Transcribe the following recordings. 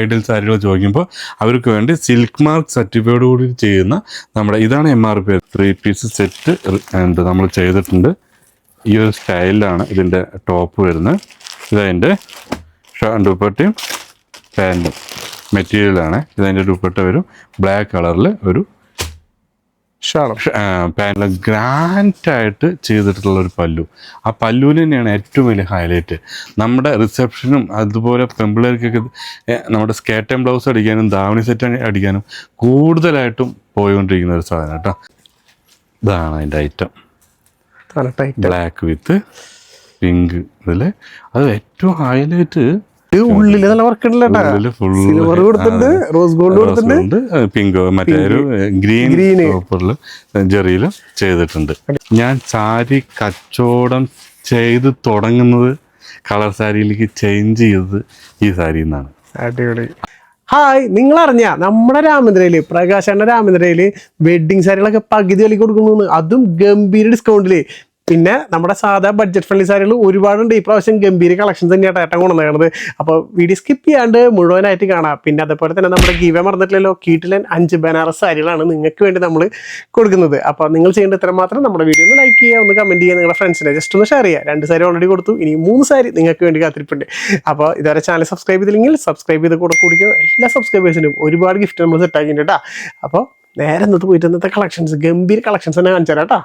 Bridal സാരികൾ ചോദിക്കുമ്പോൾ അവർക്ക് വേണ്ടി സിൽക്ക് മാർക്ക് സർട്ടിഫൈഡ് കൂടി ചെയ്യുന്ന നമ്മുടെ ഇതാണ് M R P three piece set എന്താ നമ്മൾ ചെയ്തിട്ടുണ്ട്. ഈ ഒരു സ്റ്റൈലിലാണ് ഇതിന്റെ ടോപ്പ് വരുന്നത്. ഇതതിന്റെ ദുപ്പട്ടയും പാന്റും മെറ്റീരിയലാണ് ഇതതിന്റെ ദുപ്പട്ട വരും. ബ്ലാക്ക് കളറിൽ ഒരു ഷാളം? ഗ്രാൻഡ് ആയിട്ട് ചെയ്തിട്ടുള്ള ഒരു പല്ലു. ആ പല്ലുവിന് തന്നെയാണ് ഏറ്റവും വലിയ ഹൈലൈറ്റ്. നമ്മുടെ റിസപ്ഷനും അതുപോലെ പെമ്പിളേർക്കൊക്കെ നമ്മുടെ ആൻഡ് ബ്ലൗസ് അടിക്കാനും ദാവണി സെറ്റ് അടിക്കാനും കൂടുതലായിട്ടും പോയിക്കൊണ്ടിരിക്കുന്ന ഒരു സാധനം കേട്ടോ. ഇതാണ് അതിന്റെ ഐറ്റം ബ്ലാക്ക് വിത്ത് പിങ്ക് ഇതിൽ അത് ഏറ്റവും ഹൈലൈറ്റ് ഉള്ളിൽ നല്ല വർക്ക് സിൽവർ കൊടുത്തിട്ടുണ്ട് റോസ് ഗോൾഡ് കൊടുത്തിട്ടുണ്ട്. പിങ്ക് മറ്റേ ഒരു ഗ്രീൻ. പേപ്പറിൽ ജെറിയിലും ചെയ്തിട്ടുണ്ട്. ഞാൻ സാരി കച്ചവടം ചെയ്ത് തുടങ്ങുന്നത് കളർ സാരിയിലേക്ക് ചേഞ്ച് ചെയ്തത് ഈ സാരിയിൽ നിന്നാണ് അടിപൊളി. ഹായ് നിങ്ങൾ അറിഞ്ഞ നമ്മുടെ പ്രകാശ് പ്രകാശന്റെ രാമേന്ദ്രയിൽ വെഡിങ് സാരികളൊക്കെ പകുതി വലിക്കൊടുക്കുന്നു അതും ഗംഭീര ഡിസ്കൗണ്ടിൽ പിന്നെ നമ്മുടെ സാധാ ബഡ്ജറ്റ് ഫ്രണ്ട്ലി സാരികൾ ഒരുപാടുണ്ട്. ഈ പ്രാവശ്യം ഗംഭീര കളക്ഷൻസ് തന്നെയാണ് ഏട്ടൻ കൊണ്ടുവന്നത് അപ്പോൾ വീഡിയോ സ്കിപ്പ് ചെയ്യാണ്ട് മുഴുവനായിട്ട് കാണാം. പിന്നെ അതേപോലെ തന്നെ നമ്മുടെ ഗീവ മറന്നിട്ടില്ലല്ലോ. കീട്ടിലൻ അഞ്ച് ബനാറസ് സാരികളാണ് നിങ്ങൾക്ക് വേണ്ടി നമ്മൾ കൊടുക്കുന്നത്. അപ്പോൾ നിങ്ങൾ ചെയ്യേണ്ട ഇത്ര മാത്രം നമ്മുടെ വീഡിയോ ഒന്ന് ലൈക്ക് ചെയ്യുക ഒന്ന് കമന്റ് ചെയ്യുക നിങ്ങളുടെ ഫ്രണ്ട്സിനെ ജസ്റ്റ് ഒന്ന് ഷെയർ ചെയ്യുക. രണ്ട് സാരി ഓൾറെഡി കൊടുത്തു. ഇനി മൂന്ന് സാരി നിങ്ങൾക്ക് വേണ്ടി കാത്തിരിപ്പുണ്ട്. അപ്പോൾ ഇതുവരെ ചാനൽ സബ്സ്ക്രൈബ് ചെയ്തില്ലെങ്കിൽ സബ്സ്ക്രൈബ് ചെയ്ത് കൂടെ കൂടിക്കോ. എല്ലാ സബ്സ്ക്രൈബേഴ്സിനും ഒരുപാട് ഗിഫ്റ്റ് നമ്മൾ സെറ്റ് ആക്കിയിട്ടുണ്ട് കേട്ടോ അപ്പോൾ നേരെ ഇന്നത്തെ പോയിട്ട് ഇന്നത്തെ കളക്ഷൻസ് ഗംഭീര കളക്ഷൻസ് തന്നെ കാണിച്ചു തരാം കേട്ടോ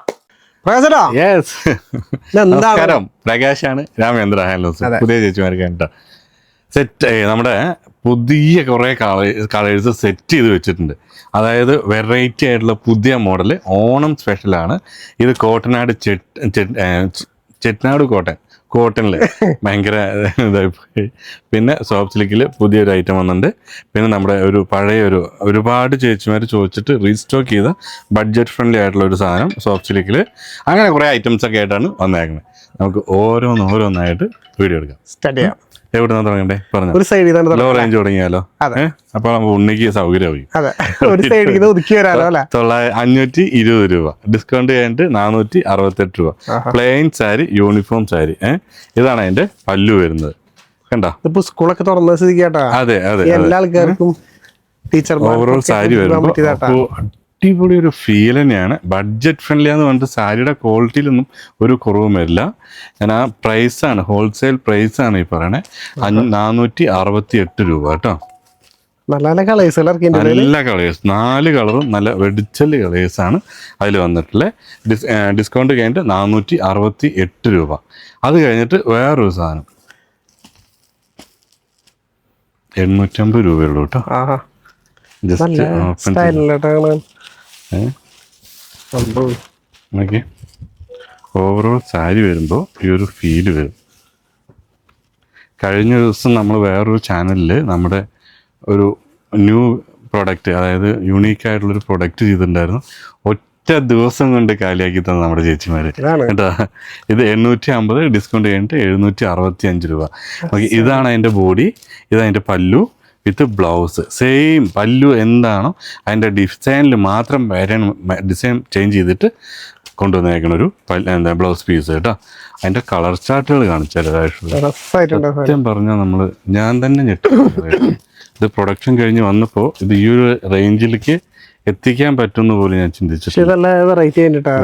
പ്രകാശടാ യെസ് നമസ്കാരം. പ്രകാശാണ് രാമേന്ദ്ര അതെ. പുതിയ ചേച്ചിമാർക്ക് കേട്ടോ സെറ്റ് നമ്മുടെ പുതിയ കുറേ കളേഴ്സ് സെറ്റ് ചെയ്ത് വെച്ചിട്ടുണ്ട്. അതായത് വെറൈറ്റി ആയിട്ടുള്ള പുതിയ മോഡൽ ഓണം സ്പെഷ്യലാണ് ഇത് കോട്ടനാട് ചെട്ട് ചെട്ടനാട് കോട്ടൻ. കോട്ടണിൽ ഭയങ്കര പിന്നെ സോഫ്റ്റ് സിലിക്കിൽ പുതിയൊരു ഐറ്റം വന്നിട്ടുണ്ട്. പിന്നെ നമ്മുടെ ഒരു പഴയ ഒരു ഒരുപാട് ചേച്ചിമാർ ചോദിച്ചിട്ട് റീസ്റ്റോക്ക് ചെയ്ത ബഡ്ജറ്റ് ഫ്രണ്ട്ലി ആയിട്ടുള്ള ഒരു സാധനം സോഫ്റ്റ് സിലിക്കിൽ അങ്ങനെ കുറേ ഐറ്റംസ് ഒക്കെ ആയിട്ടാണ് വന്നേക്കുന്നത് നമുക്ക് ഓരോന്ന് ഓരോന്നായിട്ട് വീഡിയോ എടുക്കാം. സ്റ്റാർട്ട് ചെയ്യാം. എവിടെ നിന്ന് തുടങ്ങണ്ടേ? പറഞ്ഞു. ഒരു സൈഡിൽ തന്നെ ലോ തുടങ്ങാം. റേഞ്ച് തുടങ്ങിയാലോ? അതെ. ഏഹ് അപ്പൊ നമുക്ക് ഉണ്ണിക്ക് സൗകര്യമായി അതെ. ഒരു സൈഡിൽ നിന്ന് ഒതുക്കി വരാലോ അല്ലെ? തൊള്ളായി അഞ്ഞൂറ്റി ഇരുപത് രൂപ. ഡിസ്കൗണ്ട് കഴിഞ്ഞിട്ട് നാനൂറ്റി അറുപത്തെട്ട് രൂപ പ്ലെയിൻ സാരി യൂണിഫോം സാരി ഏഹ് ഇതാണ് അതിന്റെ പല്ലു വരുന്നത്. കണ്ടോ? ഇപ്പൊ സ്കൂളൊക്കെ തുറന്ന സ്ഥിതി കേട്ടാ. അതെ അതെ എല്ലാ ആൾക്കാർക്കും ടീച്ചർ ഓവറോൾ സാരി വരുമ്പോൾ അടിപൊളി ഒരു ഫീൽ തന്നെയാണ്. ബഡ്ജറ്റ് ഫ്രണ്ട്ലി എന്ന് പറഞ്ഞിട്ട് സാരിയുടെ ക്വാളിറ്റിയിലൊന്നും ഒരു കുറവും വരില്ല. ഞാൻ ആ പ്രൈസാണ് ഹോൾസെയിൽ പ്രൈസാണ് ഈ പറയണേ. നാനൂറ്റി അറുപത്തി എട്ട് രൂപ കേട്ടോ. നല്ല നല്ല ഇറക്കിയിട്ടുണ്ട് നല്ല കളേഴ്സ് നാല് കളറും നല്ല വെടിച്ചൽ ആണ് അതിൽ വന്നിട്ടുള്ളത് ഡിസ് ഡിസ്കൗണ്ട് കഴിഞ്ഞിട്ട് നാനൂറ്റി അറുപത്തി എട്ട് രൂപ. അത് കഴിഞ്ഞിട്ട് വേറൊരു സാധനം. എണ്ണൂറ്റമ്പത് രൂപയുള്ളൂ കേട്ടോ. ജസ്റ്റ് ഓവറോൾ സാരി വരുമ്പോൾ ഈ ഒരു ഫീൽ വരും. കഴിഞ്ഞ ദിവസം നമ്മൾ വേറൊരു ചാനലിൽ നമ്മുടെ ഒരു ന്യൂ പ്രൊഡക്റ്റ് അതായത് യുണീക്ക് ആയിട്ടുള്ളൊരു പ്രൊഡക്റ്റ് ചെയ്തിട്ടുണ്ടായിരുന്നു. ഒറ്റ ദിവസം കൊണ്ട് കാലിയാക്കി തന്ന നമ്മുടെ ചേച്ചിമാർ കേട്ടോ? ഇത് എണ്ണൂറ്റി അമ്പത് ഡിസ്കൗണ്ട് കഴിഞ്ഞിട്ട് എഴുന്നൂറ്റി അറുപത്തി അഞ്ച് രൂപ ഓക്കെ ഇതാണ് അതിന്റെ ബോഡി ഇതാണ് അതിന്റെ പല്ലു വിത്ത് ബ്ലൗസ്. സെയിം പല്ലു എന്താണോ അതിന്റെ ഡിസൈനിൽ മാത്രം വരണം ഡിസൈൻ ചേഞ്ച് ചെയ്തിട്ട് കൊണ്ടുവന്നേക്കണ ഒരു എന്താ ബ്ലൗസ് പീസ് കേട്ടോ. അതിന്റെ കളർ ചാർട്ടുകൾ രസമായിട്ടുണ്ട് സത്യം പറഞ്ഞാൽ നമ്മൾ ഞാൻ തന്നെ ഞെട്ടി. ഇത് പ്രൊഡക്ഷൻ കഴിഞ്ഞ് വന്നപ്പോൾ ഇത് ഈ ഒരു റേഞ്ചിലേക്ക് എത്തിക്കാൻ പറ്റുമെന്ന് പോലും ഞാൻ ചിന്തിച്ചു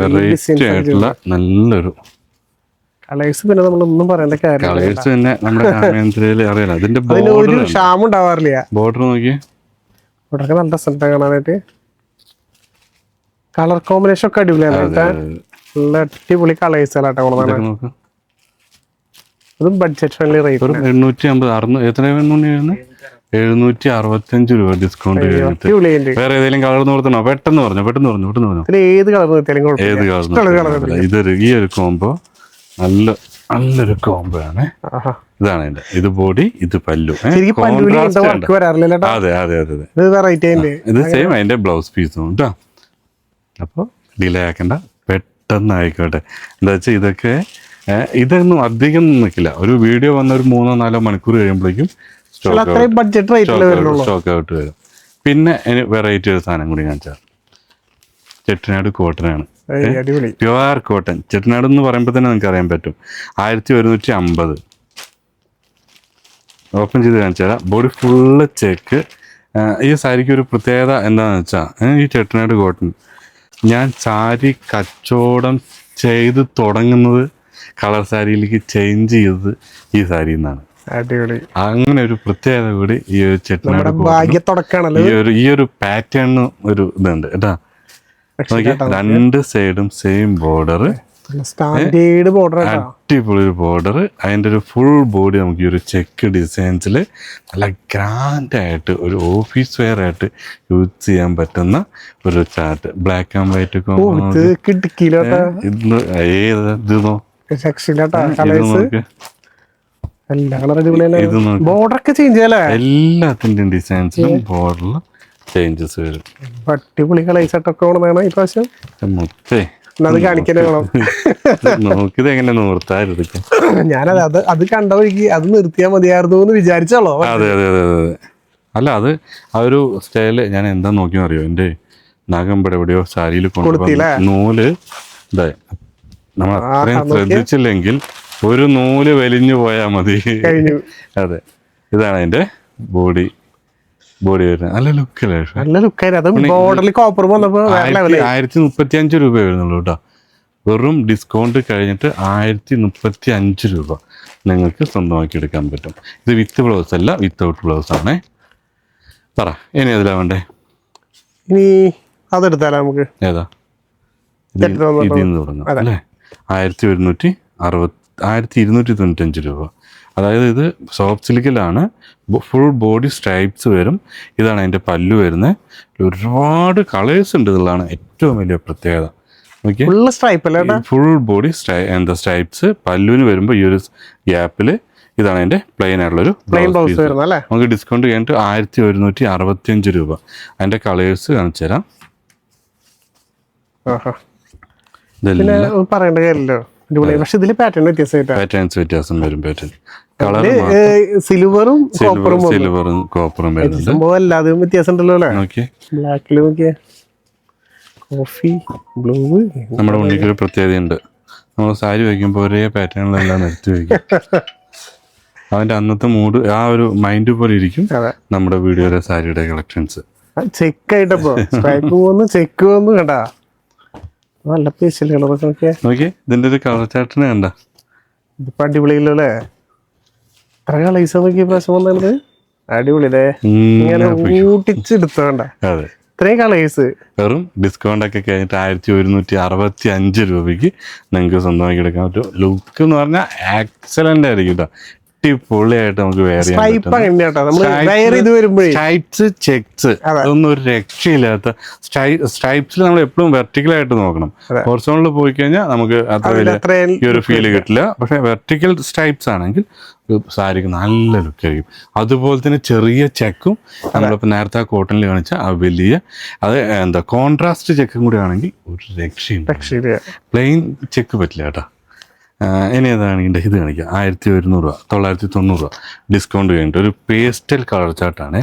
വെറൈറ്റി ആയിട്ടുള്ള നല്ലൊരു കളേഴ്സ് പിന്നെ നമ്മളൊന്നും പറയേണ്ട കളേഴ്സ് തന്നെ നമ്മുടെ അറിയാലോ അതിന്റെ ബോർഡർ ഒരു ക്ഷാമം ഉണ്ടാവാറില്ല. ബോർഡർ നോക്കി ഇവിടെയൊക്കെ നല്ല രസമുണ്ട് കാണാനായിട്ട്. കളർ കോമ്പിനേഷൻ ഒക്കെ അടിപൊളിയാണ്. നല്ല അടിപൊളി കളേഴ്സുകളാട്ടോ കൊണ്ടുവന്നാണ് അതും ബഡ്ജറ്റ് ഫ്രണ്ട്ലി റേറ്റ് വെറും എണ്ണൂറ്റി അമ്പത് അറുന്നൂറ് എത്ര വരുന്നത് എഴുന്നൂറ്റി അറുപത്തഞ്ച് രൂപ ഡിസ്കൗണ്ട് വേറെ ഏതെങ്കിലും കളർ നിർത്തണോ പെട്ടെന്ന് പറഞ്ഞു പെട്ടെന്ന് പറഞ്ഞു പെട്ടെന്ന് പറഞ്ഞു. ഏത് കളർ നിർത്തിയാലും ഏത് കളർ ഇതൊരു ഈ ഒരു കോംബോ നല്ല നല്ലൊരു കോംബോ ആണ്. ഇതാണ് എന്റെ ഇത് ബോഡി ഇത് പല്ലു. അതെ അതെ അതെ ഇത് സെയിം അതിന്റെ ബ്ലൗസ് പീസും കേട്ടോ അപ്പോൾ ഡിലേ ആക്കണ്ട. പെട്ടെന്ന് ആയിക്കോട്ടെ. എന്താ വെച്ചാൽ ഇതൊക്കെ ഇതൊന്നും അധികം നിൽക്കില്ല ഒരു വീഡിയോ വന്ന ഒരു മൂന്നോ നാലോ മണിക്കൂർ കഴിയുമ്പോഴേക്കും സ്റ്റോക്ക് ഔട്ട് വരും. പിന്നെ വെറൈറ്റി ഒരു സാധനം കൂടി കാണിച്ചാൽ ചെട്ടിനാട് കോട്ടനാണ് അടിപൊളി. Pure cotton. ചെട്ടിനാട് എന്ന് പറയുമ്പോൾ തന്നെ നിങ്ങൾക്ക് അറിയാൻ പറ്റും. ആയിരത്തി ഒരുന്നൂറ്റി അമ്പത് ഓപ്പൺ ചെയ്ത് കാണിച്ചു തരാം. ബോഡി ഫുള്ള് ചെക്ക് ഈ സാരിക്ക് ഒരു പ്രത്യേകത എന്താണെന്ന് വെച്ചാൽ ഈ ചെട്ടനാട് കോട്ടൺ. ഞാൻ സാരി കച്ചവടം ചെയ്ത് തുടങ്ങുന്നത് കളർ സാരിയിലേക്ക് ചേഞ്ച് ചെയ്തത് ഈ സാരിയിൽ നിന്നാണ്. അടിപൊളി. അങ്ങനെ ഒരു പ്രത്യേകത കൂടി ഈ ഒരു ചെട്ടനാട് ഈ ഒരു ഈ ഒരു പാറ്റേൺ ഒരു ഇതുണ്ട്. കേട്ടാ? രണ്ട് സൈഡും സെയിം ബോർഡർ സ്റ്റാൻഡേർഡ് ബോർഡർ അടിപൊളി ഒരു ബോർഡർ അതിന്റെ ഒരു ഫുൾ ബോഡി നമുക്ക് ഈ ഒരു ചെക്ക് ഡിസൈൻസിൽ നല്ല ഗ്രാൻഡ് ആയിട്ട് ഒരു ഓഫീസ് വെയർ ആയിട്ട് യൂസ് ചെയ്യാൻ പറ്റുന്ന ഒരു ചാർട്ട് ബ്ലാക്ക് ആൻഡ് വൈറ്റ് ഇത് കിടക്കിലോട്ടാ ഇത് ഏത്? ഇത് നോ സെക്സിലോട്ടാ ഇത് കളേഴ്സ് കളർ അടിപൊളിയല്ലേ? ബോർഡർ ഒക്കെ ചേഞ്ച് ചെയ്യല്ലേ? എല്ലാത്തിന്റെയും ഡിസൈൻസിലും ബോർഡറിൽ ചേഞ്ചസ് വരും. അടിപൊളി കളേഴ്സ് ആയിട്ടൊക്കെ ഇപ്രാവശ്യം? മുത്തേ. അത് കാണിക്കാനേ വേണം. നോക്കിയത് എങ്ങനെ നൂർത്തായിരുന്നു ഞാനത് അത് അത് കണ്ട വഴിക്ക് അത് നിർത്തിയാൽ മതിയായിരുന്നു എന്ന് വിചാരിച്ചോളോ. അതെ അതെ അതെ അതെ അല്ല അത് ആ ഒരു സ്റ്റൈൽ ഞാൻ എന്താ നോക്കി അറിയോ? എന്റെ ഇവിടെ എവിടെയോ സാരിയിൽ കൊണ്ടുപോകുന്ന കൊണ്ടുപോകും നൂൽ. ഇതേ നമ്മൾ അത്രയും ശ്രദ്ധിച്ചില്ലെങ്കിൽ ഒരു നൂൽ വലിഞ്ഞു പോയാൽ മതി. അതെ ഇതാണ് അതിന്റെ ബോഡി. ബോഡി വരുന്നത് നല്ല ലുക്കല്ലേ നല്ല ലുക്കായിരുന്നു അതും ബോർഡറിൽ കോപ്പർ വന്നപ്പോ വേറെ ആയിരത്തി മുപ്പത്തി അഞ്ച് രൂപ വരുന്നുള്ളൂ കേട്ടോ. വെറും ഡിസ്കൗണ്ട് കഴിഞ്ഞിട്ട് ആയിരത്തി മുപ്പത്തി അഞ്ച് രൂപ നിങ്ങൾക്ക് സ്വന്തമാക്കി എടുക്കാൻ പറ്റും. ഇത് വിത്ത് ബ്ലൗസ് അല്ല വിത്തൗട്ട് ബ്ലൗസ് ആണേ. പറ ഇനി അതിലാ വേണ്ടേ? ഇനി അതെടുത്താലോ നമുക്ക്? ഏതാ? ഇതിൽ നിന്ന് തുടങ്ങാം അല്ലേ? ആയിരത്തി ഒരുന്നൂറ്റി അറുപത്തി ആയിരത്തി ഇരുന്നൂറ്റി തൊണ്ണൂറ്റഞ്ച് രൂപ. അതായത് ഇത് സോഫ്റ്റ് സിലിക്കിലാണ് ഫുൾ ബോഡി സ്ട്രൈപ്സ് വരും. ഇതാണ് അതിന്റെ പല്ലു വരുന്നത്. ഒരുപാട് കളേഴ്സ് ഉണ്ട് എന്നുള്ളതാണ് ഏറ്റവും വലിയ പ്രത്യേകത. Full stripe full body stripe എന്താ സ്ട്രൈപ്സ് പല്ലുവിന് വരുമ്പോൾ ഈ ഒരു ഗ്യാപ്പിൽ ഇതാണ് അതിന്റെ പ്ലെയിൻ ആയിട്ടുള്ളൊരു പ്ലെയിൻ ബ്ലൗസ് നമുക്ക് ഡിസ്കൗണ്ട് കഴിഞ്ഞിട്ട് ആയിരത്തി ഒരുന്നൂറ്റി അറുപത്തി അഞ്ച് രൂപ. അതിന്റെ കളേഴ്സ് കാണിച്ചു തരാം ഇതെല്ലാം പറയേണ്ട കാര്യമല്ലോ അടിപൊളി പക്ഷെ ഇതിൽ പാറ്റേൺ വ്യത്യാസമായിട്ടാ. പാറ്റേൺസ് വ്യത്യാസം വരും പാറ്റേൺ സിൽവറും കോപ്പറും സിൽവറും കോപ്പറും സംഭവം വ്യത്യാസം ഉണ്ടല്ലോ അല്ലേ? നോക്കി ബ്ലാക്കിൽ നോക്കിയേ. കോഫി ബ്ലൂ നമ്മുടെ ഉണ്ണിക്ക് ഒരു പ്രത്യേകതയുണ്ട്. നമ്മൾ സാരി വയ്ക്കുമ്പോൾ ഒരേ പാറ്റേണിലെല്ലാം നിർത്തി വയ്ക്കും. അവന്റെ അന്നത്തെ മൂഡ് ആ ഒരു മൈൻഡ് പോലെ ഇരിക്കും നമ്മുടെ വീഡിയോയിലെ സാരിയുടെ കളക്ഷൻസ് ചെക്ക് ആയിട്ടപ്പോ. സ്ട്രൈപ്പ് ചെക്ക് വന്നു കണ്ടാ. നല്ല പീസിലെ കളറൊക്കെ നോക്കി ഇതിന്റെ ഒരു കളർ ചാർട്ടിന് കണ്ട. ഇതിപ്പോ അടിപൊളിയല്ലോ അല്ലേ? എത്ര കളേഴ്സ് നോക്കി പ്രാവശ്യം വന്നത്. അടിപൊളി അല്ലേ ഇങ്ങനെ ഊട്ടിച്ചെടുത്തോണ്ട അതെ. ഇത്രയും കളേഴ്സ് വെറും ഡിസ്കൗണ്ട് ഒക്കെ കഴിഞ്ഞിട്ട് ആയിരത്തി ഒരുന്നൂറ്റി അറുപത്തി അഞ്ച് രൂപയ്ക്ക് നിങ്ങൾക്ക് സ്വന്തമാക്കി എടുക്കാൻ പറ്റും. ലുക്ക് എന്ന് പറഞ്ഞാൽ എക്സലന്റ് ആയിരിക്കും കേട്ടോ അടിപൊളിയായിട്ട് നമുക്ക് വെയർ സ്ട്രൈപ്സ് ചെക്സ് അതെ. അതൊന്നും ഒരു രക്ഷയില്ലാത്ത സ്ട്രൈപ്സിൽ നമ്മൾ എപ്പോഴും വെർട്ടിക്കൽ ആയിട്ട് നോക്കണം. ഹോർസോണിൽ പോയി കഴിഞ്ഞാൽ നമുക്ക് അത്ര വലിയ ഈ ഒരു ഫീൽ കിട്ടില്ല. പക്ഷെ വെർട്ടിക്കൽ സ്ട്രൈപ്സ് ആണെങ്കിൽ സാരിക്ക് നല്ല ലുക്ക് ആയിരിക്കും. അതുപോലെ തന്നെ ചെറിയ ചെക്കും നമ്മളിപ്പോൾ നേരത്തെ ആ കോട്ടണിൽ കാണിച്ച ആ വലിയ അത് എന്താ കോൺട്രാസ്റ്റ് ചെക്കും കൂടി ആണെങ്കിൽ ഒരു ശരിയാ പ്ലെയിൻ ചെക്ക് പറ്റില്ല കേട്ടോ. ഇനി ഏതാണെങ്കിൽ ഇത് കാണിക്കുക? ആയിരത്തി ഒരുന്നൂറ് രൂപ തൊള്ളായിരത്തി തൊണ്ണൂറ് രൂപ. ഡിസ്കൗണ്ട് കഴിഞ്ഞിട്ട് ഒരു pastel colour ചാർട്ടാണ്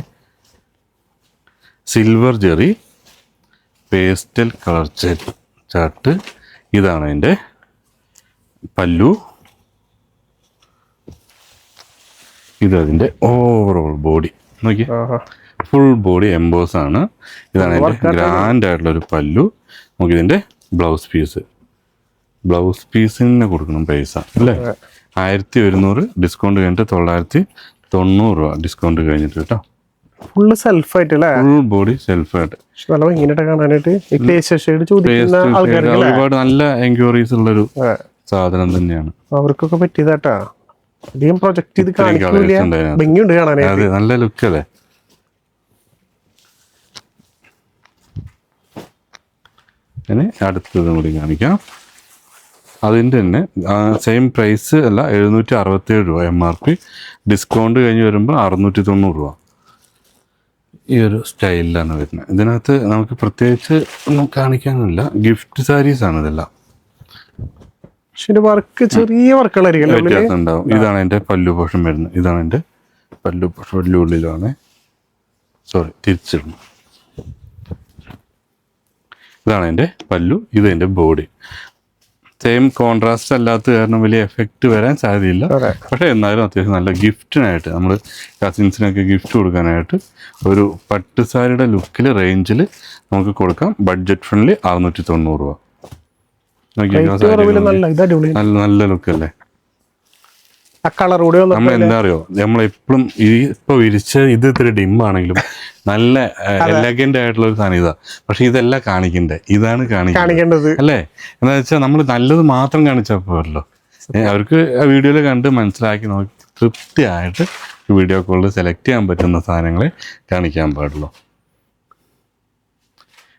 silver zari pastel colour chart ഇതാണ് അതിന്റെ പല്ലു. ഇത് അതിന്റെ ഓവറോൾ ബോഡി നോക്കി ഫുൾ ബോഡി എംബോസ് ആണ്. ഇതാണ് ഗ്രാൻഡ് ആയിട്ടുള്ള ഒരു പല്ലു. നമുക്കിതിന്റെ ബ്ലൗസ് പീസ് ബ്ലൗസ് പീസിന് കൊടുക്കണം പൈസ അല്ലേ? ആയിരത്തി ഒരുന്നൂറ് ഡിസ്കൗണ്ട് കഴിഞ്ഞിട്ട് തൊള്ളായിരത്തി തൊണ്ണൂറ് രൂപ ഡിസ്കൗണ്ട് കഴിഞ്ഞിട്ട് കേട്ടോ. ഫുള്ള് സെൽഫ് ആയിട്ട് അല്ലേ ഫുൾ ബോഡി സെൽഫായിട്ട് ഒരുപാട് നല്ല എൻക്വയറീസ് ഉള്ളൊരു ഒരു സാധനം തന്നെയാണ്. അവർക്കൊക്കെ പറ്റിയതാട്ടാ അധികം പ്രൊജക്ട് ചെയ്ത് ഭംഗിയുണ്ട് കാണാനായിട്ട്. നല്ല ലുക്ക് അല്ലേ? അടുത്തതും കൂടി കാണിക്കാം. അതിന്റെ തന്നെ സെയിം പ്രൈസ് അല്ല എഴുന്നൂറ്റി അറുപത്തേഴ് രൂപ എം ആർ പി ഡിസ്കൗണ്ട് കഴിഞ്ഞ് വരുമ്പോൾ അറുന്നൂറ്റി തൊണ്ണൂറ് രൂപ. ഈ ഒരു സ്റ്റൈലിലാണ് വരുന്നത്. ഇതിനകത്ത് നമുക്ക് പ്രത്യേകിച്ച് ഒന്നും കാണിക്കാനില്ല ഗിഫ്റ്റ് സാരീസ് ആണ് ഇതെല്ലാം. പക്ഷെ വർക്ക് ചെറിയ വർക്കുകളായിരിക്കും വ്യത്യാസം ഉണ്ടാവും. ഇതാണ് എന്റെ പല്ലു പോഷൻ വരുന്നത്. ഇതാണ് എന്റെ പല്ലു പോഷൻ പല്ലുള്ളിലാണ് ഉള്ളിലാണ് സോറി തിരിച്ചിടണം ഇതാണ് എന്റെ പല്ലു ഇത് എന്റെ ബോഡി. സെയിം കോൺട്രാസ്റ്റ് അല്ലാത്ത കാരണം വലിയ എഫക്റ്റ് വരാൻ സാധ്യതയില്ല. പക്ഷെ എന്നാലും അത്യാവശ്യം നല്ല ഗിഫ്റ്റിനായിട്ട് നമ്മൾ കസിൻസിനൊക്കെ ഗിഫ്റ്റ് കൊടുക്കാനായിട്ട് ഒരു പട്ട് സാരിയുടെ ലുക്കിൽ റേഞ്ചിൽ നമുക്ക് കൊടുക്കാം. ബഡ്ജറ്റ് ഫ്രണ്ട്ലി അറുന്നൂറ്റി തൊണ്ണൂറ് രൂപ. നല്ല നല്ല നല്ല ലുക്ക് അല്ലേ? ആ കളർ കൂടി നമ്മൾ എന്താ അറിയോ? നമ്മളെപ്പോഴും ഈ ഇപ്പൊ വിരിച്ച ഇത് ഇത്തിരി ഡിമ്മാണെങ്കിലും നല്ല എലഗന്റ് ആയിട്ടുള്ള ഒരു സാധനം ഇതാ. പക്ഷെ ഇതല്ല കാണിക്കണ്ടേ? ഇതാണ് കാണിക്കേണ്ടത്. അല്ലേ? എന്താ വെച്ചാൽ നമ്മൾ നല്ലത് മാത്രം കാണിച്ചാൽ പോരല്ലോ അവർക്ക് ആ വീഡിയോയിൽ കണ്ട് മനസ്സിലാക്കി നോക്കി തൃപ്തിയായിട്ട് വീഡിയോ കോളിൽ സെലക്ട് ചെയ്യാൻ പറ്റുന്ന സാധനങ്ങളെ കാണിക്കാൻ പാടുള്ളൂ.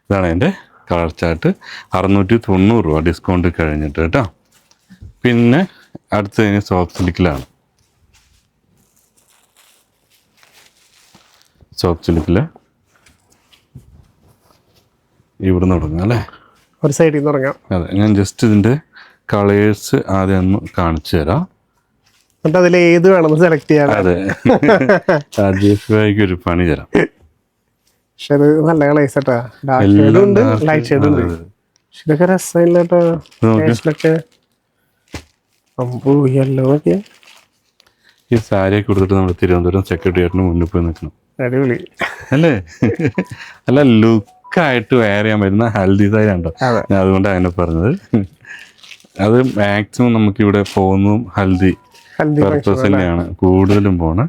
ഇതാണ് എന്റെ കളർ ചാർട്ട്. അറുന്നൂറ്റി തൊണ്ണൂറ് രൂപ ഡിസ്കൗണ്ട് കഴിഞ്ഞിട്ട് കേട്ടോ. പിന്നെ അടുത്തതിന് സോഫ്റ്റ് സിലിക്കിലാണ് സോഫ്റ്റ് സിലിക്കിൽ ഇവിടുന്ന് തുടങ്ങാം അല്ലേ? ഒരു സൈഡിൽ നിന്ന് തുടങ്ങാം. അതെ ഞാൻ ജസ്റ്റ് ഇതിന്റെ കളേഴ്സ് ആദ്യം ഒന്ന് കാണിച്ചു തരാം. എന്നിട്ട് അതിൽ ഏത് വേണമെന്ന് സെലക്ട് ചെയ്യാം അതെ. രാജേഷ് ഒരു പണി തരാം. പക്ഷെ അത് നല്ല കളേഴ്സ് കേട്ടാ ഡാർക്ക് ഷെയ്ഡും ഉണ്ട് ലൈറ്റ് ഷെയ്ഡും ഉണ്ട്. പക്ഷെ ഇതൊക്കെ രസമില്ല കേട്ടോ അമ്പോ ഈ സാരിയൊക്കെ കൊടുത്തിട്ട് നമ്മൾ തിരുവനന്തപുരം സെക്രട്ടേറിയറ്റിന് മുന്നിൽ പോയി നിൽക്കണം. അടിപൊളി. അല്ലേ? അല്ല ലുക്കായിട്ട് വെയർ ചെയ്യാൻ പറ്റുന്ന ഹൽദി സാരി ഉണ്ടോ ഞാൻ അതുകൊണ്ട് അങ്ങനെ പറഞ്ഞത്. അത് മാക്സിമം നമുക്കിവിടെ പോകുന്നതും ഹൽദി പർപ്പസ് തന്നെയാണ്. കൂടുതലും പോണ.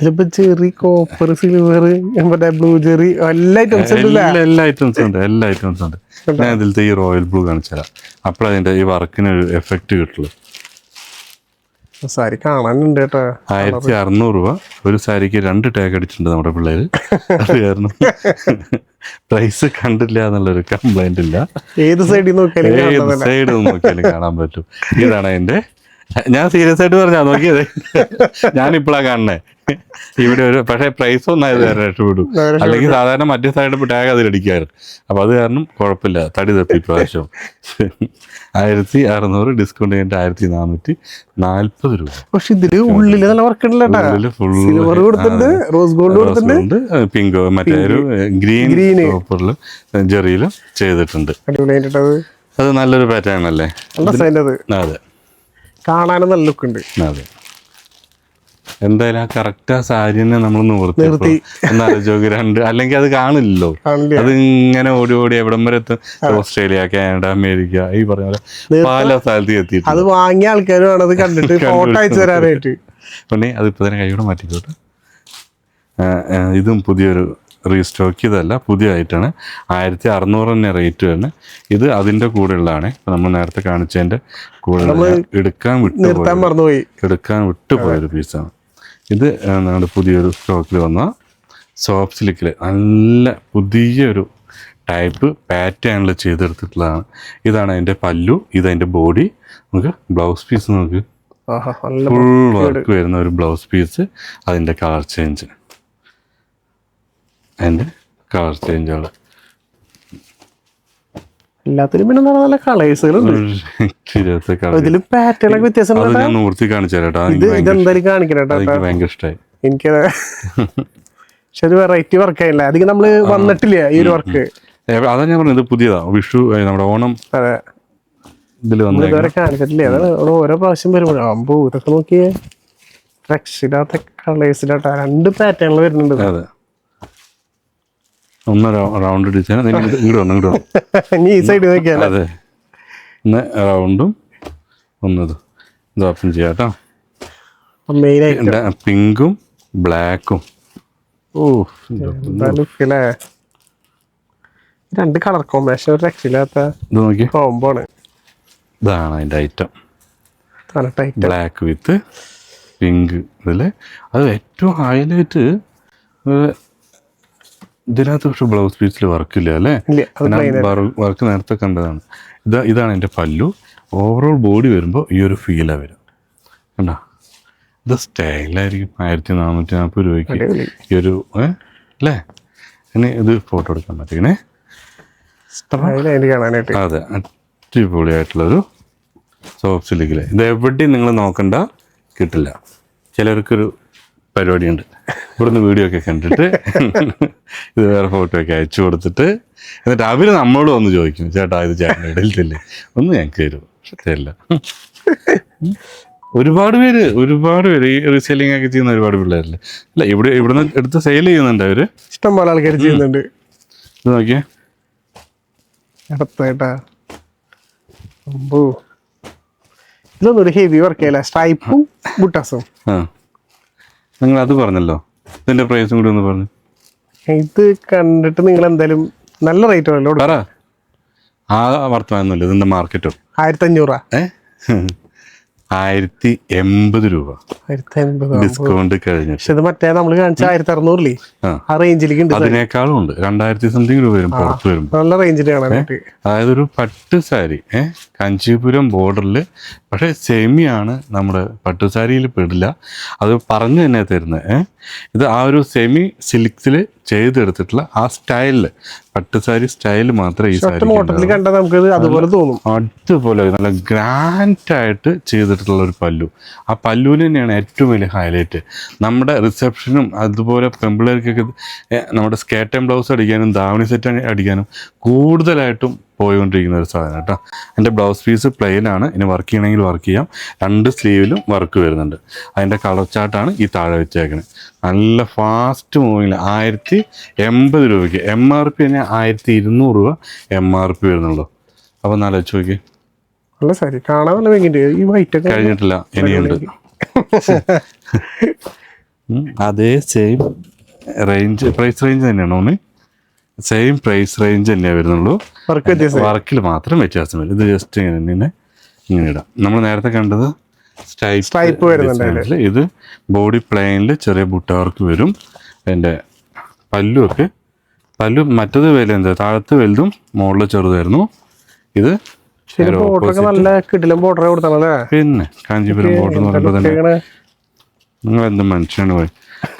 ഇതിലിപ്പോ ചെറി കോപ്പർ സിൽവർ മറ്റേ ബ്ലൂ ചെറി എല്ലാ ഐറ്റംസ് എല്ലാ ഐറ്റംസും ഉണ്ട് എല്ലാ ഐറ്റംസും ഉണ്ട്. ഞാൻ ഇതിലത്തെ ഈ റോയൽ ബ്ലൂ കാണിച്ചു തരാം. അപ്പോഴതിന്റെ ഈ വർക്കിന് ഒരു എഫക്റ്റ് കിട്ടുള്ളൂ. സാരി കാണാനുണ്ട് കേട്ടോ. ആയിരത്തി അറുന്നൂറ് രൂപ. ഒരു സാരിക്ക് രണ്ട് ടാഗ് അടിച്ചിട്ടുണ്ട് നമ്മുടെ പിള്ളേര്. അത് കാരണം പ്രൈസ് കണ്ടില്ല എന്നുള്ളൊരു കംപ്ലൈന്റ് ഇല്ല. ഏത് സൈഡിൽ നോക്കിയാലും ഏത് സൈഡ് നോക്കിയാലും കാണാൻ പറ്റും. ഇതാണ് എന്റെ ഞാൻ സീരിയസ് ആയിട്ട് പറഞ്ഞാ നോക്കിയത്. ഞാനിപ്പോഴാ കാണണേ ഇവിടെ ഒരു പക്ഷേ പ്രൈസ് ഒന്നായത് രക്ഷപ്പെടും അല്ലെങ്കിൽ സാധാരണ മറ്റേ സൈഡ് ടാഗ് അതിലടിക്കായിരുന്നു അപ്പൊ അത് കാരണം കുഴപ്പമില്ല. തടി തപ്പി പ്രാവശ്യം ആയിരത്തി അറുന്നൂറ് ഡിസ്കൗണ്ട് കഴിഞ്ഞിട്ട് ആയിരത്തി നാനൂറ്റി നാല്പത് രൂപ. പക്ഷെ ഇതിൽ ഉള്ളിൽ നല്ല വർക്ക് ഉണ്ടല്ലോ കേട്ടാ ഉള്ളിൽ full സിൽവർ കൊടുത്തിട്ടുണ്ട് റോസ് ഗോൾഡ് കൊടുത്തിട്ടുണ്ട്. പിങ്ക് മറ്റേ ഒരു ഗ്രീൻ സൂപ്പറിലും ജെറിയിലും ചെയ്തിട്ടുണ്ട്. അത് നല്ലൊരു പാറ്റേൺ അല്ലേ? അതെ. കാണാനും നല്ല ലുക്ക് ഉണ്ട്. അതെ. എന്തായാലും ആ കറക്റ്റ് ആ സാരിനെ നമ്മൾ നിർത്തി. രണ്ട് അല്ലെങ്കിൽ അത് കാണില്ലല്ലോ. കാണില്ല. അത് ഇങ്ങനെ ഓടി ഓടി എവിടം വരെ എത്തും? ഓസ്ട്രേലിയ കാനഡ അമേരിക്ക ഈ പറഞ്ഞ പോലെ പല സ്ഥലത്ത് എത്തി അത് വാങ്ങിയ ആൾക്കാരും അത് കണ്ടിട്ട് ഫോട്ടോ അയച്ചു തരാനായിട്ട്. പിന്നെ അത് ഇപ്പൊ തന്നെ കൈയോടെ മാറ്റിക്കോട്ടെ. ഇതും പുതിയൊരു റീസ്റ്റോക്ക് ചെയ്തല്ല പുതിയ ഐറ്റാണ് ആയിരത്തി അറുന്നൂറ് തന്നെ റേറ്റ് വരുന്നത് ഇത് അതിന്റെ കൂടെ ഉള്ളതാണ് ഇപ്പൊ നമ്മൾ നേരത്തെ കാണിച്ചതിന്റെ കൂടെ എടുക്കാൻ വിട്ടുപോയി എടുക്കാൻ വിട്ടുപോയൊരു പീസാണ് ഇത് നമ്മുടെ പുതിയൊരു സ്റ്റോക്കിൽ വന്ന സോഫ്റ്റ് സിലിക്കിൽ നല്ല പുതിയൊരു ടൈപ്പ് പാറ്റേണിൽ ചെയ്തെടുത്തിട്ടുള്ളതാണ്. ഇതാണ് അതിന്റെ പല്ലു ഇതതിന്റെ ബോഡി നമുക്ക് ബ്ലൗസ് പീസ് നമുക്ക് നല്ല ഫുൾ വർക്ക് വരുന്ന ഒരു ബ്ലൗസ് പീസ് അതിന്റെ കളർ ചേഞ്ച് അതിന്റെ കളർ ചേഞ്ചുകൾ എല്ലാത്തിലും പിന്നെ നല്ല കളേഴ്സുകളുണ്ട് ഇതിലും പാറ്റേൺ ഒക്കെ വ്യത്യാസം നിവർത്തി ഇതെന്തായാലും കാണിക്കണം ഭയങ്കര ഇഷ്ടമായി എനിക്കത് പക്ഷെ അത് വെറൈറ്റി വർക്ക് ആയില്ല. അധികം നമ്മൾ വന്നിട്ടില്ല ഈ ഒരു വർക്ക് അതാ ഞാൻ പറഞ്ഞത് പുതിയതാ. വിഷു നമ്മുടെ ഓണം അതെ. ഇതുവരെ കാണിച്ചിട്ടില്ല. അതാണ് ഓരോ പ്രാവശ്യം വരുമ്പോഴും അമ്പോ ഇതൊക്കെ നോക്കിയേ. രക്ഷിതാത്ത കളേഴ്സിലാട്ടാ രണ്ട് പാറ്റേണിൽ വരുന്നുണ്ട് അതെ. ഒന്ന് റൗണ്ട് ഡിസൈൻ. ഇങ്ങോട്ട് വന്നു ഇങ്ങോട്ട് വന്നു. ഈ സൈഡ് നോക്കിയാലേ? അതെ. ഒന്ന് റൗണ്ടും ഒന്നത് ഇത് ഓപ്പൺ ചെയ്യാം കേട്ടോ. പിങ്കും ബ്ലാക്കും. ഓ രണ്ട് കളർ കോമ്പിനേഷൻ ഒരു രക്ഷയില്ലാത്ത നോക്കി കോംബോ ആണ്. ഇതാണ് അതിന്റെ ഐറ്റം ബ്ലാക്ക് വിത്ത് പിങ്ക് ഇതിൽ അത് ഏറ്റവും ഹൈലൈറ്റ് ഇതിനകത്ത് പക്ഷെ ബ്ലൗസ് പീസിൽ വർക്കില്ല അല്ലേ? വർക്ക് നേരത്തെ കണ്ടതാണ്. ഇതാ ഇതാണ് എന്റെ പല്ലു. ഓവറോൾ ബോഡി വരുമ്പോൾ ഈ ഒരു ഫീലാണ് വരും. കണ്ടോ? ഇത് സ്റ്റൈലായിരിക്കും ആയിരത്തി നാനൂറ്റി നാൽപ്പത് രൂപയ്ക്ക് ഈ ഒരു? അല്ലേ? ഇനി ഇത് ഫോട്ടോ എടുക്കാൻ പറ്റിയേ അതെ അടിപൊളിയായിട്ടുള്ളൊരു സോഫ്റ്റ് സിലിക്കിൽ ഇത് എവിടെയും നിങ്ങൾ നോക്കണ്ട. കിട്ടില്ല. ചിലർക്കൊരു പരിപാടിയുണ്ട്. ഇവിടുന്ന് വീഡിയോ ഒക്കെ കണ്ടിട്ട് ഇത് വേറെ ഫോട്ടോ ഒക്കെ അയച്ചു കൊടുത്തിട്ട് എന്നിട്ട് അവർ നമ്മളോട് വന്ന് ചോദിക്കും ചേട്ടാ ഇത് ചേട്ടൻ ഇടയിലില്ലേ ഒന്ന് ഞങ്ങൾക്ക് തരും ഉം. ഒരുപാട് പേര് ഒരുപാട് പേര് ഈ റീസെയിലിംഗ് ഒക്കെ ചെയ്യുന്ന ഒരുപാട് പിള്ളേരല്ലേ? അല്ല ഇവിടെ ഇവിടുന്ന് എടുത്ത് സെയിൽ ചെയ്യുന്നുണ്ട് അവർ. ഇഷ്ടം പോലെ ആൾക്കാർ ചെയ്യുന്നുണ്ട്. ഇത് നോക്കിയേ. ഇതൊന്നും ഒരു ഹെവി വർക്ക് ചെയ്യല സ്ട്രൈപ്പും ബുട്ടാസും ആ. നിങ്ങൾ അത് പറഞ്ഞല്ലോ. ഇതിന്റെ പ്രൈസും കൂടി ഒന്ന് പറഞ്ഞു. ഇത് കണ്ടിട്ട് നിങ്ങൾ എന്തായാലും നല്ല റേറ്റ് ആണല്ലോ പറ. ആ വർത്തമാനമൊന്നുമില്ല ഇതിന്റെ മാർക്കറ്റോ ആയിരത്തി അഞ്ഞൂറാ ഏ? ആയിരത്തി എൺപത് രൂപ ഡിസ്കൗണ്ട് കഴിഞ്ഞു. പക്ഷെ ഇത് മറ്റേ നമ്മൾ കാണിച്ച ആയിരത്തി അറുന്നൂറില്ലേ ആ. റേഞ്ചിലേക്ക് ഉണ്ട് അതിനേക്കാളും ഉണ്ട് രണ്ടായിരത്തി സംതിങ് രൂപ വരും പുറത്ത് വരും നല്ല റേഞ്ചിലാണ് അതായത് ഒരു പട്ട് സാരി ഏഹ് കാഞ്ചീപുരം ബോർഡറിൽ പക്ഷേ സെമിയാണ് നമ്മുടെ പട്ടുസാരിയിൽ പെടില്ല. അത് പറഞ്ഞു തന്നെ തരുന്നത്. ഇത് ആ ഒരു സെമി സിൽക്സിൽ ചെയ്തെടുത്തിട്ടുള്ള ആ സ്റ്റൈലിൽ പട്ടുസാരി സ്റ്റൈൽ മാത്രമേ ഈ സാരി കണ്ടാൽ നമുക്ക് അതുപോലെ തോന്നും. അതുപോലെ നല്ല ഗ്രാൻഡ് ആയിട്ട് ചെയ്തിട്ടുള്ള ഒരു പല്ലു. ആ പല്ലുവിൽ തന്നെയാണ് ഏറ്റവും വലിയ ഹൈലൈറ്റ് നമ്മുടെ റിസപ്ഷനും അതുപോലെ പെമ്പിളേർക്കൊക്കെ നമ്മുടെ സ്കേർട്ട് ബ്ലൗസ് അടിക്കാനും ദാവണി സെറ്റ് അടിക്കാനും കൂടുതലായിട്ടും പോയിക്കൊണ്ടിരിക്കുന്ന ഒരു സാധനം കേട്ടോ. എന്റെ ബ്ലൗസ് പീസ് പ്ലെയിൻ ആണ്. ഇനി വർക്ക് ചെയ്യണമെങ്കിൽ വർക്ക് ചെയ്യാം. രണ്ട് സ്ലീവിലും വർക്ക് വരുന്നുണ്ട്. അതിന്റെ കളർ ചാർട്ടാണ് ഈ താഴെ വെച്ചേക്കുന്നത് നല്ല ഫാസ്റ്റ് മൂവിങ്ങിൽ ആയിരത്തി എൺപത് രൂപയ്ക്ക്. എം ആർ പി തന്നെ ആയിരത്തി ഇരുന്നൂറ് രൂപ എം ആർ പി വരുന്നുള്ളൂ. അപ്പോൾ നല്ല വെച്ച് നോക്കി നല്ല സാരി. കാണാൻ നല്ല ഭംഗിയുണ്ട്. ഈ വൈറ്റ് കഴിഞ്ഞിട്ടില്ല. ഇനിയുണ്ട്. അതേ സെയിം റേഞ്ച് പ്രൈസ് റേഞ്ച് തന്നെയാണോ ഓന് സെയിം പ്രൈസ് റേഞ്ച് തന്നെയാണ് വരുന്നുള്ളൂ. വർക്കിൽ മാത്രം വ്യത്യാസം വരും. ഇത് ജസ്റ്റ് ഇങ്ങനെ തന്നെ ഇങ്ങനെ ഇടാം. നമ്മൾ നേരത്തെ കണ്ടത് സ്റ്റൈപ്പ് സ്ട്രൈപ്പ് വരുന്നുണ്ട്. ഇത് ബോഡി പ്ലെയിനിൽ ചെറിയ ബുട്ട വർക്ക് വരും. അതിന്റെ പല്ലുമൊക്കെ പല്ലു മറ്റത് വില എന്താ? താഴത്ത് വലുതും മുകളിൽ ചെറുതായിരുന്നു. ഇത് നല്ല കിടിലം ബോർഡർ കൊടുത്താണല്ലേ? പിന്നെ കാഞ്ചീപുരം ബോർഡ് എന്ന് പറയുമ്പോൾ തന്നെ നിങ്ങൾ എന്ത് മനുഷ്യനാണ് പോയി?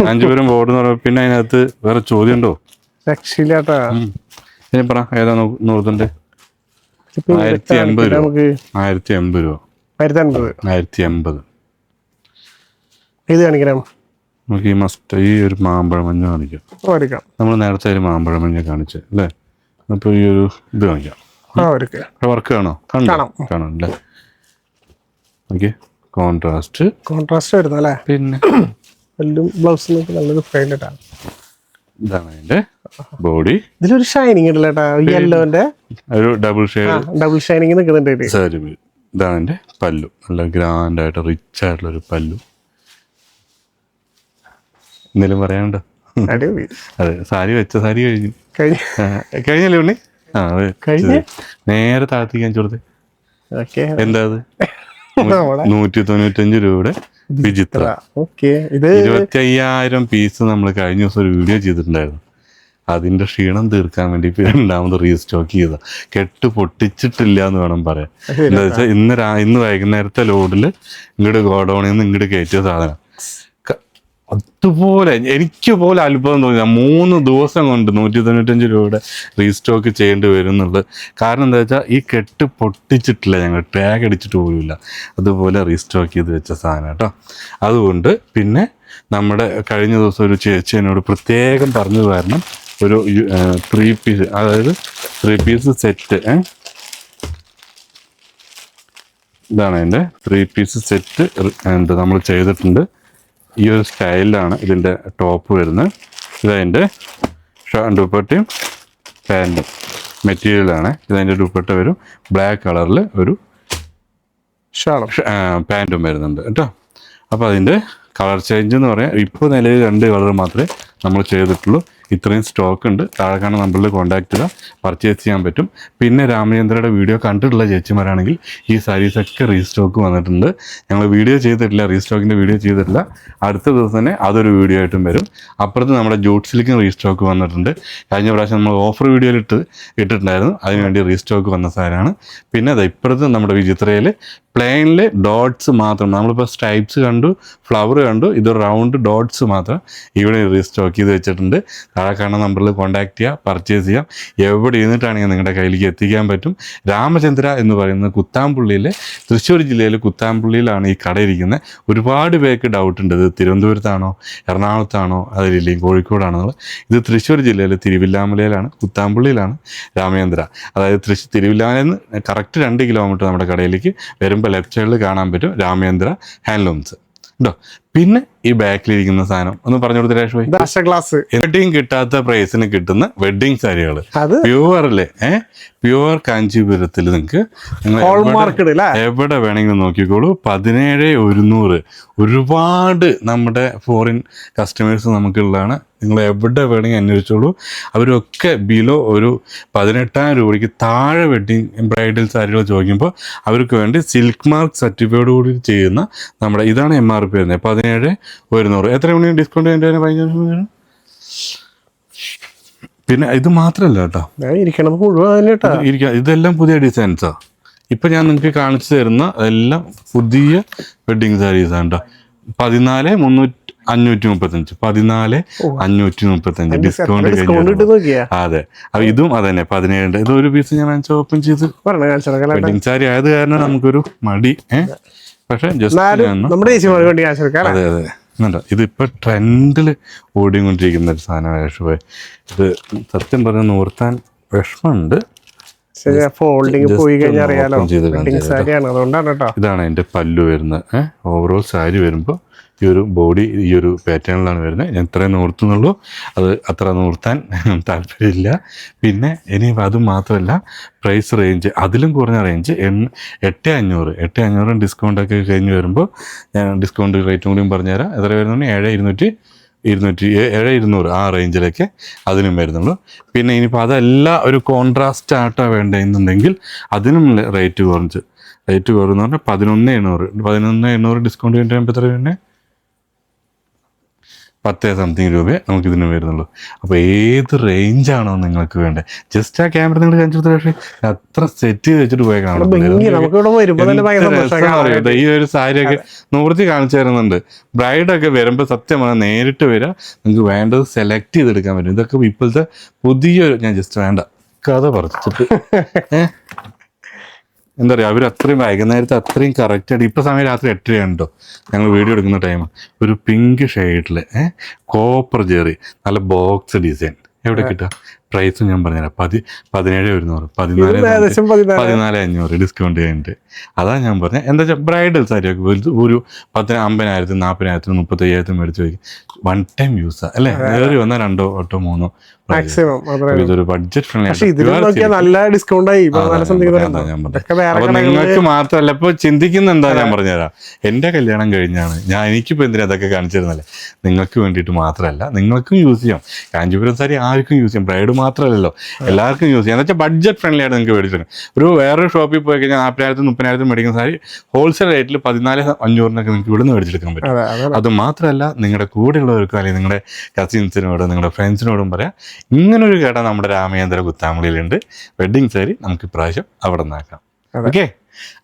കാഞ്ചീപുരം ബോർഡ് എന്ന് പറയുമ്പോൾ പിന്നെ അതിനകത്ത് വേറെ ചോദ്യം ഉണ്ടോ രക്ഷയില്ലാട്ടാ. ഇനി പറ ഏതാ ഇപ്പൊ ആയിരത്തി എൺപത് രൂപ. നമുക്ക് ആയിരത്തി എൺപത് രൂപ. ആയിരത്തി അൻപത്. ആയിരത്തി എൺപത്. ഇത് കാണിക്കണം. നമുക്ക് ഈ മസ്റ്റ് ഈ ഒരു മാമ്പഴ മഞ്ഞ കാണിക്കാം. നമ്മൾ നേരത്തെ ഒരു മാമ്പഴ മഞ്ഞ കാണിച്ചത് അല്ലേ? അപ്പോൾ ഈ ഒരു ഇത് കാണിക്കാം. വർക്ക് കാണോ? കാണാം. കാണാം. അല്ലേ ഓക്കെ. കോൺട്രാസ്റ്റ് കോൺട്രാസ്റ്റ് വരുന്ന അല്ലേ പിന്നെ ബ്ലൗസ് നല്ലൊരു ആയിട്ടാണ് ഇതാണ് അതിന്റെ ബോഡി? ഇതിലൊരു ഷൈനിങ് യെല്ലോന്റെ ഒരു ഡബിൾ ഷെയ്ഡ് ഡബിൾ ഷൈനിങ് നിൽക്കുന്നുണ്ട്. ഇതാണ് എന്റെ പല്ലു. നല്ല ഗ്രാൻഡ് ആയിട്ട് റിച്ച് ആയിട്ടുള്ള ഒരു പല്ലു. എന്തെങ്കിലും പറയാനുണ്ടോ? അതെ സാരി വെച്ച സാരി കഴിഞ്ഞു. കഴിഞ്ഞല്ലേ ഉണ്ണി? ആ അതെ കഴിഞ്ഞ്? നേരെ താഴത്തേക്ക് ഞാൻ ഓക്കെ. എന്താ അത്? നൂറ്റി തൊണ്ണൂറ്റഞ്ച് രൂപയുടെ വിചിത്ര. ഓക്കെ ഇത് ഇരുപത്തി അയ്യായിരം പീസ് നമ്മൾ കഴിഞ്ഞ ദിവസം ഒരു വീഡിയോ ചെയ്തിട്ടുണ്ടായിരുന്നു. അതിന്റെ ക്ഷീണം തീർക്കാൻ വേണ്ടി രണ്ടാമത് റീസ്റ്റോക്ക് ചെയ്ത. കെട്ട് പൊട്ടിച്ചിട്ടില്ല എന്ന് വേണം പറയാം എന്താ വെച്ചാൽ ഇന്ന് രാ ഇന്ന് വൈകുന്നേരത്തെ ലോഡിൽ ഇങ്ങോട്ട് ഗോഡൌണിൽ നിന്ന് ഇങ്ങോട്ട് കയറ്റിയ സാധനം. അതുപോലെ എനിക്ക് പോലെ അത്ഭുതം തോന്നി മൂന്ന് ദിവസം കൊണ്ട് നൂറ്റി തൊണ്ണൂറ്റഞ്ച് രൂപയുടെ റീസ്റ്റോക്ക് ചെയ്യേണ്ടി വരും എന്നുള്ളത് കാരണം എന്താ വെച്ചാൽ ഈ കെട്ട് പൊട്ടിച്ചിട്ടില്ല ഞങ്ങൾ. ടാഗ് അടിച്ചിട്ട് പോലുമില്ല. അതുപോലെ റീസ്റ്റോക്ക് ചെയ്ത് വെച്ച സാധനം കേട്ടോ. അതുകൊണ്ട് പിന്നെ നമ്മുടെ കഴിഞ്ഞ ദിവസം ഒരു ചേച്ചി എന്നോട് പ്രത്യേകം പറഞ്ഞു കാരണം ഒരു ത്രീ പീസ് അതായത് ത്രീ പീസ് സെറ്റ് ഇതാണ് അതിന്റെ ത്രീ പീസ് സെറ്റ് എന്താ നമ്മൾ ചെയ്തിട്ടുണ്ട്. ഈ ഒരു സ്റ്റൈലിലാണ് ഇതിന്റെ ടോപ്പ് വരുന്നത്. ഇതതിന്റെ ദുപ്പട്ടയും പാന്റും മെറ്റീരിയലാണ് ഇതതിന്റെ ദുപ്പട്ട വരും. ബ്ലാക്ക് കളറിൽ ഒരു ഷാളും. പാന്റും വരുന്നുണ്ട് കേട്ടോ. അപ്പോൾ അതിന്റെ കളർ ചേഞ്ച് എന്ന് പറയാം. ഇപ്പോൾ നിലവിൽ രണ്ട് കളർ മാത്രമേ നമ്മൾ ചെയ്തിട്ടുള്ളൂ. ഇത്രയും സ്റ്റോക്ക് ഉണ്ട്. താഴെ കാണുന്ന നമ്പറിൽ കോൺടാക്ട് ചെയ്താൽ പർച്ചേസ് ചെയ്യാൻ പറ്റും. പിന്നെ രാമചന്ദ്രയുടെ വീഡിയോ കണ്ടിട്ടുള്ള ചേച്ചിമാരാണെങ്കിൽ ഈ സാരീസൊക്കെ റീസ്റ്റോക്ക് വന്നിട്ടുണ്ട്. ഞങ്ങൾ വീഡിയോ ചെയ്തിട്ടില്ല റീസ്റ്റോക്കിന്റെ വീഡിയോ ചെയ്തിട്ടില്ല. അടുത്ത ദിവസം തന്നെ അതൊരു വീഡിയോ ആയിട്ടും വരും. അപ്പുറത്ത് നമ്മുടെ ജൂട്ട് സിലിക്കും റീസ്റ്റോക്ക് വന്നിട്ടുണ്ട്. കഴിഞ്ഞ പ്രാവശ്യം നമ്മൾ ഓഫർ വീഡിയോയിൽ ഇട്ട് ഇട്ടിട്ടുണ്ടായിരുന്നു. അതിനുവേണ്ടി റീസ്റ്റോക്ക് വന്ന സാധനമാണ്. പിന്നെ അത് ഇപ്പുറത്ത് നമ്മുടെ വിചിത്രയിൽ പ്ലെയിനിൽ ഡോട്ട്സ് മാത്രം. നമ്മളിപ്പോൾ സ്ട്രൈപ്സ് കണ്ടു ഫ്ലവർ കണ്ടു ഇത് റൗണ്ട് ഡോട്ട്സ് മാത്രം ഇവിടെ റീസ്റ്റോക്ക് ചെയ്ത് വെച്ചിട്ടുണ്ട്. താഴെ കാണുന്ന നമ്പറിൽ കോൺടാക്ട് ചെയ്യുക പർച്ചേസ് ചെയ്യാം. എവിടെ ഇരുന്നിട്ടാണെങ്കിൽ നിങ്ങളുടെ കയ്യിലേക്ക് എത്തിക്കാൻ പറ്റും. രാമചന്ദ്ര എന്ന് പറയുന്ന കുത്താമ്പുള്ളിയിലെ തൃശ്ശൂർ ജില്ലയിലെ കുത്താമ്പുള്ളിയിലാണ് ഈ കട ഇരിക്കുന്നത്. ഒരുപാട് പേർക്ക് ഡൗട്ട് ഉണ്ട്. ഇത് തിരുവനന്തപുരത്താണോ എറണാകുളത്താണോ അതിലില്ലെങ്കിൽ കോഴിക്കോടാണോ? ഇത് തൃശ്ശൂർ ജില്ലയിലെ തിരുവില്ലാമലയിലാണ് കുത്താമ്പുള്ളിയിലാണ് രാമചന്ദ്ര. അതായത് തൃശ്ശൂർ തിരുവില്ലാമലയിൽ നിന്ന് കറക്റ്റ് രണ്ട് കിലോമീറ്റർ നമ്മുടെ കടയിലേക്ക് വരുമ്പോൾ ലെഫ്റ്റ് സൈഡിൽ കാണാൻ പറ്റും രാമചന്ദ്ര ഹാൻഡ്ലൂംസ് ഉണ്ടോ? പിന്നെ ഈ ബാക്കിലിരിക്കുന്ന സാധനം. ഒന്ന് പറഞ്ഞു കൊടുത്ത രേഷ് ഭായി. ദാശ ക്ലാസ് എവിടെയും കിട്ടാത്ത പ്രൈസിന് കിട്ടുന്ന വെഡിങ് സാരികൾ അത്? പ്യുവറിലെ ഏഹ് പ്യുവർ കാഞ്ചീപുരത്തിൽ നിങ്ങൾക്ക് എവിടെ വേണമെങ്കിലും നോക്കിക്കോളൂ. പതിനേഴ് ഒരുന്നൂറ്. ഒരുപാട് നമ്മുടെ ഫോറിൻ കസ്റ്റമേഴ്സ് നമുക്കുള്ളതാണ്. നിങ്ങൾ എവിടെ വേണമെങ്കിൽ അന്വേഷിച്ചോളൂ. അവരൊക്കെ ബിലോ ഒരു പതിനെട്ടായിരം രൂപയ്ക്ക് താഴെ വെഡിങ് ബ്രൈഡൽ സാരികൾ ചോദിക്കുമ്പോൾ അവർക്ക് വേണ്ടി സിൽക്ക് മാർക്ക് സർട്ടിഫൈഡ് കൂടി ചെയ്യുന്ന നമ്മുടെ ഇതാണ് എം ആർ പി വരുന്നത്. പതിനേഴ് ഒരുന്നൂറ്. എത്ര മണി ഡിസ്കൗണ്ട് എന്റെ പതിനഞ്ച് പിന്നെ ഇത് മാത്രമല്ല കേട്ടോ. ഞാൻ ഇരിക്കണത് മുഴുവൻ തന്നെ കേട്ടാ ഇരിക്ക- ഇതെല്ലാം പുതിയ ഡിസൈൻസാ ഇപ്പൊ ഞാൻ നിങ്ങൾക്ക് കാണിച്ചു തരുന്ന എല്ലാം പുതിയ വെഡിങ് സാരീസ് ആണ് കേട്ടോ പതിനാല് മുന്നൂറ്റി അഞ്ഞൂറ്റി മുപ്പത്തഞ്ച്. പതിനാല് അഞ്ഞൂറ്റി മുപ്പത്തഞ്ച് ഡിസ്കൗണ്ട് കഴിഞ്ഞു അതെ. അപ്പൊ ഇതും അതന്നെ പതിനേഴ് ഇത് ഒരു പീസ് ഞാൻ ഓപ്പൺ ചെയ്ത് വെഡിങ് സാരി ആയത് കാരണം നമുക്കൊരു മടി ഏഹ് പക്ഷെ ജസ്റ്റ് നമ്മുടെ ചേച്ചിമാർക്ക് വേണ്ടി അതെ അതെ. എന്നുണ്ടോ ഇതിപ്പോ ട്രെൻഡിൽ ഓടിക്കൊണ്ടിരിക്കുന്ന ഒരു സാധനമാണ് യേശുവേ. ഇത് സത്യം പറഞ്ഞ നൂർത്താൻ വിഷമമുണ്ട്. ശരി ഫോൾഡിങ് Just പോയി കഴിഞ്ഞാൽ ഒന്ന് അറിയാലോ. open ചെയ്ത് വെഡിങ് സാരിയാണ് അതുകൊണ്ടാണ് കേട്ടോ. ഇതാണ് എന്റെ പല്ലു വരുന്നത്. ഏഹ് ഓവറോൾ സാരി വരുമ്പോൾ ഈ ഒരു ബോഡി ഈ ഒരു പാറ്റേണിലാണ് വരുന്നത്. ഞാൻ ഇത്രയും നൂർത്തുന്നുള്ളൂ അത് അത്ര നൂർത്താൻ താല്പര്യമില്ല. പിന്നെ ഇനി അത് മാത്രമല്ല പ്രൈസ് റേഞ്ച് അതിലും കുറഞ്ഞ റേഞ്ച് എട്ട് അഞ്ഞൂറ്. എട്ട് അഞ്ഞൂറും ഡിസ്കൗണ്ടൊക്കെ കഴിഞ്ഞ് വരുമ്പോൾ ഞാൻ ഡിസ്കൗണ്ട് റേറ്റും കൂടിയും പറഞ്ഞുതരാം. എത്ര വരുന്നുണ്ട്? ഏഴ് ഇരുന്നൂറ്റി ഇരുന്നൂറ്റി ഏഴ് ഇരുന്നൂറ് ആ റേഞ്ചിലൊക്കെ അതിനും വരുന്നുള്ളൂ. പിന്നെ ഇനിയിപ്പോൾ അതെല്ലാം ഒരു കോൺട്രാസ്റ്റ് ആട്ടോ വേണ്ടതെന്നുണ്ടെങ്കിൽ അതിനും റേറ്റ് കുറഞ്ഞ്. റേറ്റ് കുറഞ്ഞെന്ന് പറഞ്ഞാൽ പതിനൊന്ന് എണ്ണൂറ്. പതിനൊന്ന് എണ്ണൂറ് ഡിസ്കൗണ്ട് കഴിഞ്ഞിട്ട് എത്ര പിന്നെ പത്ത് സംതിങ് രൂപയെ നമുക്ക് ഇതിന് വരുന്നുള്ളൂ. അപ്പോൾ ഏത് റേഞ്ചാണോ നിങ്ങൾക്ക് വേണ്ടത്? ജസ്റ്റ് ആ ക്യാമറ നിങ്ങൾ കാണിച്ചു പക്ഷേ അത്ര സെറ്റ് ചെയ്ത് വെച്ചിട്ട് പോയി കാണാം ഈ ഒരു സാരിയൊക്കെ നൂർത്തി കാണിച്ചു തരുന്നുണ്ട്. ബ്രൈഡൊക്കെ വരുമ്പോൾ സത്യമാണ് നേരിട്ട് വരിക നിങ്ങൾക്ക് വേണ്ടത് സെലക്ട് ചെയ്തെടുക്കാൻ പറ്റും. ഇതൊക്കെ ഇപ്പോഴത്തെ പുതിയൊരു ഞാൻ ജസ്റ്റ് വേണ്ട. കഥ പറഞ്ഞിട്ട്? എന്താ പറയുക അവർ അത്രയും വൈകുന്നേരത്തെ അത്രയും കറക്റ്റായിട്ട് ഇപ്പോൾ ഇപ്പം സമയം രാത്രി എട്ടരയുണ്ടോ ഞങ്ങൾ വീഡിയോ എടുക്കുന്ന ടൈം ഒരു പിങ്ക് ഷെയ്ഡിൽ ഏഹ് കോപ്പർ ജെറി നല്ല ബോക്സ് ഡിസൈൻ എവിടെ കിട്ടുക? പ്രൈസ് ഞാൻ പറഞ്ഞുതരാം. പതി പതിനേഴ് ഒരുന്നൂറ് പതിനാല് പതിനാല്. അഞ്ഞൂറ് ഡിസ്കൗണ്ട് കഴിഞ്ഞിട്ട്. അതാ ഞാൻ പറഞ്ഞത് എന്താ വെച്ചാൽ ബ്രൈഡൽ സാരിയൊക്കെ ഒരു- ഒരു അമ്പതിനായിരത്തി അമ്പതിനായിരത്തിന് നാൽപ്പതിനായിരത്തിന് മുപ്പത്തയ്യായിരത്തിന് മേടിച്ച് വയ്ക്കും വൺ ടൈം യൂസാ അല്ലേ? വേറെ വന്നാൽ രണ്ടോ ഒട്ടോ മൂന്നോ ഇതൊരു ബഡ്ജറ്റ് ഫ്രണ്ട്ലി നല്ല ഡിസ്കൗണ്ട് ആയി. നിങ്ങൾക്ക് മാത്രമല്ല ഇപ്പൊ ചിന്തിക്കുന്ന എന്താ? ഞാൻ പറഞ്ഞുതരാം. എന്റെ കല്യാണം കഴിഞ്ഞാണ് ഞാൻ എനിക്കിപ്പോ എന്തിനാ അതൊക്കെ കാണിച്ചിരുന്നല്ലേ നിങ്ങൾക്ക് വേണ്ടിയിട്ട് മാത്രമല്ല നിങ്ങൾക്കും യൂസ് ചെയ്യാം. കാഞ്ചീപുരം സാരി ആർക്കും യൂസ് ചെയ്യാം. ബ്രൈഡ് മാത്രമല്ലല്ലോ എല്ലാവർക്കും യൂസ് ചെയ്യാം. എന്ന് വെച്ചാൽ ബഡ്ജറ്റ് ഫ്രണ്ട്ലി ആയിട്ട് നിങ്ങൾക്ക് മേടിച്ചിട്ടുണ്ട് ഒരു വേറൊരു ഷോപ്പിൽ പോയി കഴിഞ്ഞാൽ നാൽപ്പതിനായിരത്തി മുപ്പതിനായിരത്തി മേടിക്കുന്ന സാരി ഹോൾസെയിൽ റേറ്റിൽ പതിനാല് അഞ്ഞൂറിനൊക്കെ നിങ്ങൾക്ക് ഇവിടുന്ന് മേടിച്ചെടുക്കാൻ പറ്റും. അതെ മാത്രമല്ല നിങ്ങളുടെ കൂടെയുള്ളവർക്കും അല്ലെങ്കിൽ നിങ്ങളുടെ കസിൻസിനോടും നിങ്ങളുടെ ഫ്രണ്ട്സിനോടും പറയാം. ഇങ്ങനൊരു കട നമ്മുടെ രാമേന്ദ്ര കുത്താമ്പളിയിലുണ്ട് വെഡ്ഡിങ് സാരി നമുക്ക് ഇപ്രാവശ്യം അവിടെ നിന്നാക്കാം ഓക്കെ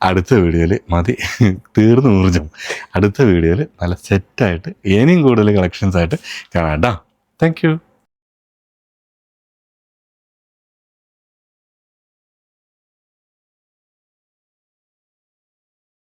അടുത്ത വീഡിയോയിൽ മതി. തീർന്നു ഊർജം അടുത്ത വീഡിയോയിൽ നല്ല സെറ്റായിട്ട് ഇനിയും കൂടുതൽ കളക്ഷൻസ് ആയിട്ട് കാണാം കേട്ടോ താങ്ക് യു